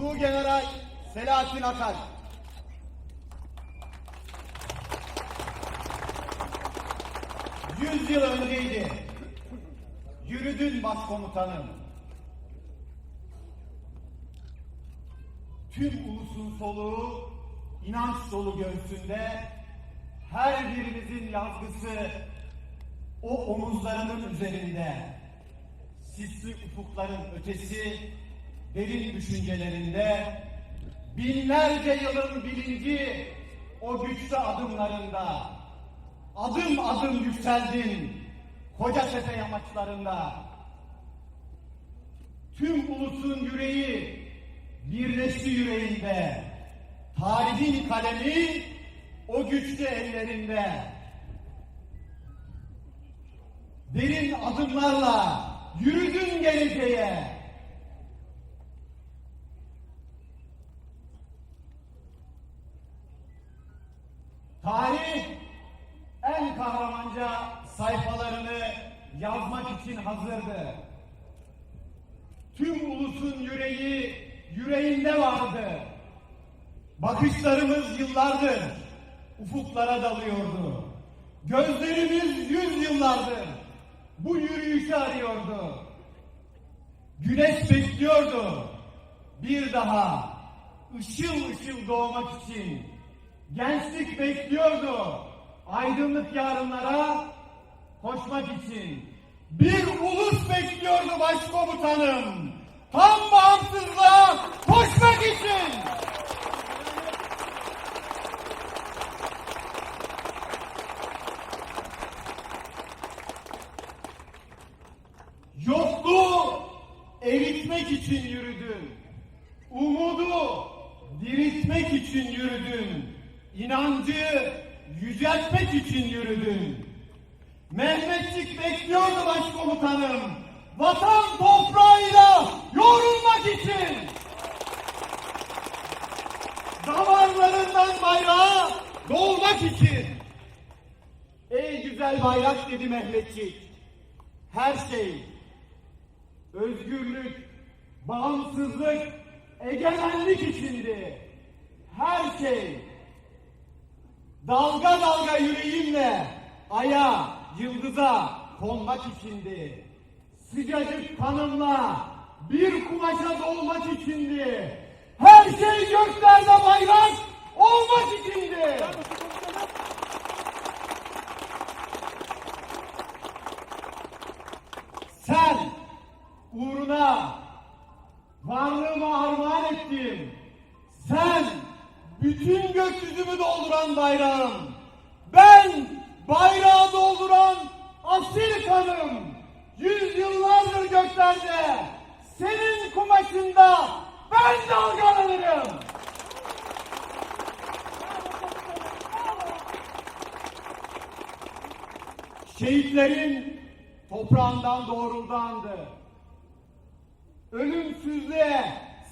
Tuğgeneral Selahattin Akar. Yüz yıl önceydi. Yürüdün başkomutanım. Tüm ulusun soluğu, inanç dolu göğsünde, her birimizin yazgısı o omuzlarının üzerinde. Sisli ufukların ötesi, derin düşüncelerinde, binlerce yılın bilinci o güçlü adımlarında, adım adım yükseldin koca tepe yamaçlarında. Tüm ulusun yüreği birleşti yüreğinde. Tarihin kalemi o güçlü ellerinde. Derin adımlarla yürüdün geleceğe. Tarih en kahramanca sayfalarını yazmak için hazırdı. Tüm ulusun yüreği yüreğinde vardı. Bakışlarımız yıllardır ufuklara dalıyordu. Gözlerimiz yüz yıllardır bu yürüyüşü arıyordu. Güneş bekliyordu. Bir daha ışıl ışıl doğmak için. Gençlik bekliyordu. Aydınlık yarınlara koşmak için. Bir ulus bekliyordu başkomutanım. Tam bağımsızlığa koşmak için. Yokluğu eritmek için yürüdün. Umudu diriltmek için yürüdün. İnancı yüceltmek için yürüdün. Mehmetçik bekliyordu başkomutanım. Vatan toprağıyla yoğrulmak için. Damarlarından bayrağı doğmak için. Ey güzel bayrak dedi Mehmetçik. Her şey özgürlük, bağımsızlık, egemenlik içindi. Her şey dalga dalga yüreğimle aya, yıldıza konmak içindi. Sıcacık kanımla bir kumaşa dolmak içindi. Her şey göklerde bayrak olmak içindi. Sen uğruna varlığımı armağan ettim. Sen bütün gökyüzümü dolduran bayrağım. Ben bayrağı dolduran asil kanım. Yüzyıllardır göklerde senin kumaşında ben dalgalanırım. Şehitlerin toprağından doğruldandı. Ölümsüzlüğe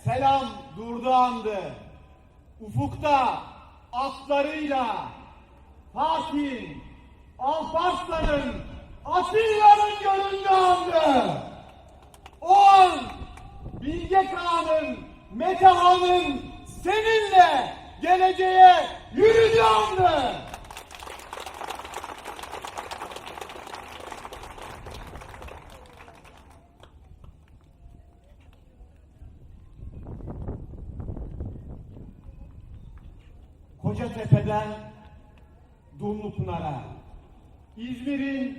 selam durdu andı. Ufukta atlarıyla Fatih, Alparslan'ın, Atilla'nın göründüğü andı. O an Bilge Kağan'ın, Mete Han'ın seninle geleceğe yürüdüğü andı. Kocatepe'den Dumlupınar'a, İzmir'in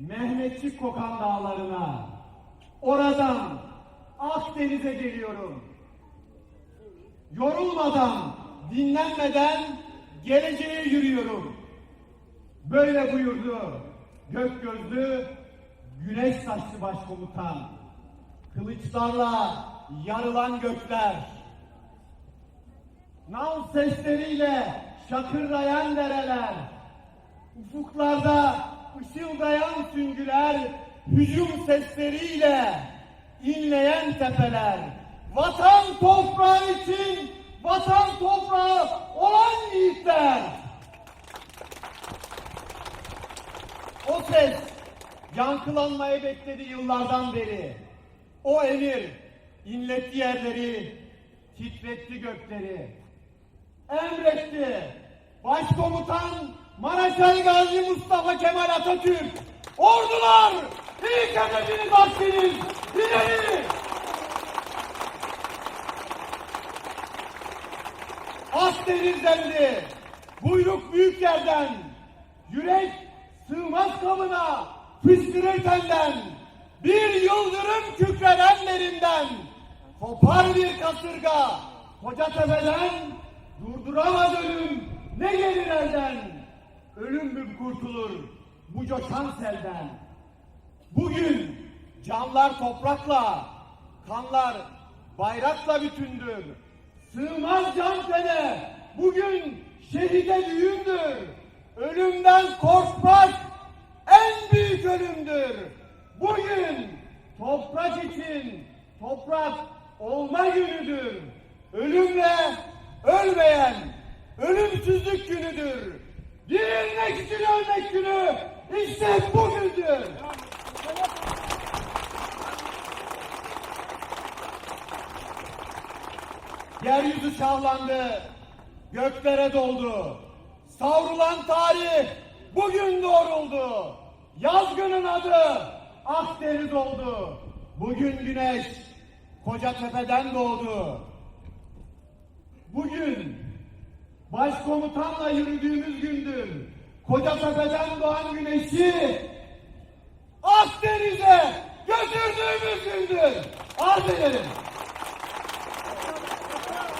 Mehmetçik kokan dağlarına, oradan Akdeniz'e geliyorum. Yorulmadan, dinlenmeden geleceğe yürüyorum. Böyle buyurdu gök gözlü, güneş saçlı başkomutan. Kılıçlarla yarılan gökler, Nal sesleriyle şakırdayan dereler, ufuklarda ışıldayan süngüler, hücum sesleriyle inleyen tepeler, vatan toprağı için vatan toprağı olan yiğitler. O ses yankılanmayı bekledi yıllardan beri. O emir inletti yerleri, titretti gökleri. Emretti. Başkomutan Maraşal Gazi Mustafa Kemal Atatürk. Ordular! İlk hedefiniz Akdeniz! İleri! Akdeniz dendi. Buyruk büyük yerden. Yürek sığmaz kabına. Fışkırır tenden. Bir yıldırım kükrer ellerinden. Kopar bir kasırga. Koca tepeden durduramaz ölüm. Ne gelir elden? Ölüm mü kurtulur bu coşan selden? Bugün canlar toprakla, kanlar bayrakla bütündür. Sığmaz can tene, bugün şehide düğündür. Ölümden korkmak en büyük ölümdür. Bugün toprak için toprak olma günüdür. Ölümle ölmeyen ölümsüzlük günüdür. Dirilmek için ölmek günü işte bugündür. Yeryüzü şahlandı, göklere doldu. Savrulan tarih bugün doğruldu. Yazgının adı Akdeniz oldu. Bugün güneş Kocatepe'den doğdu. Bugün başkomutanla yürüdüğümüz gündür. Kocatepe'den doğan güneşi Akdeniz'e götürdüğümüz gündür. Arz ederim.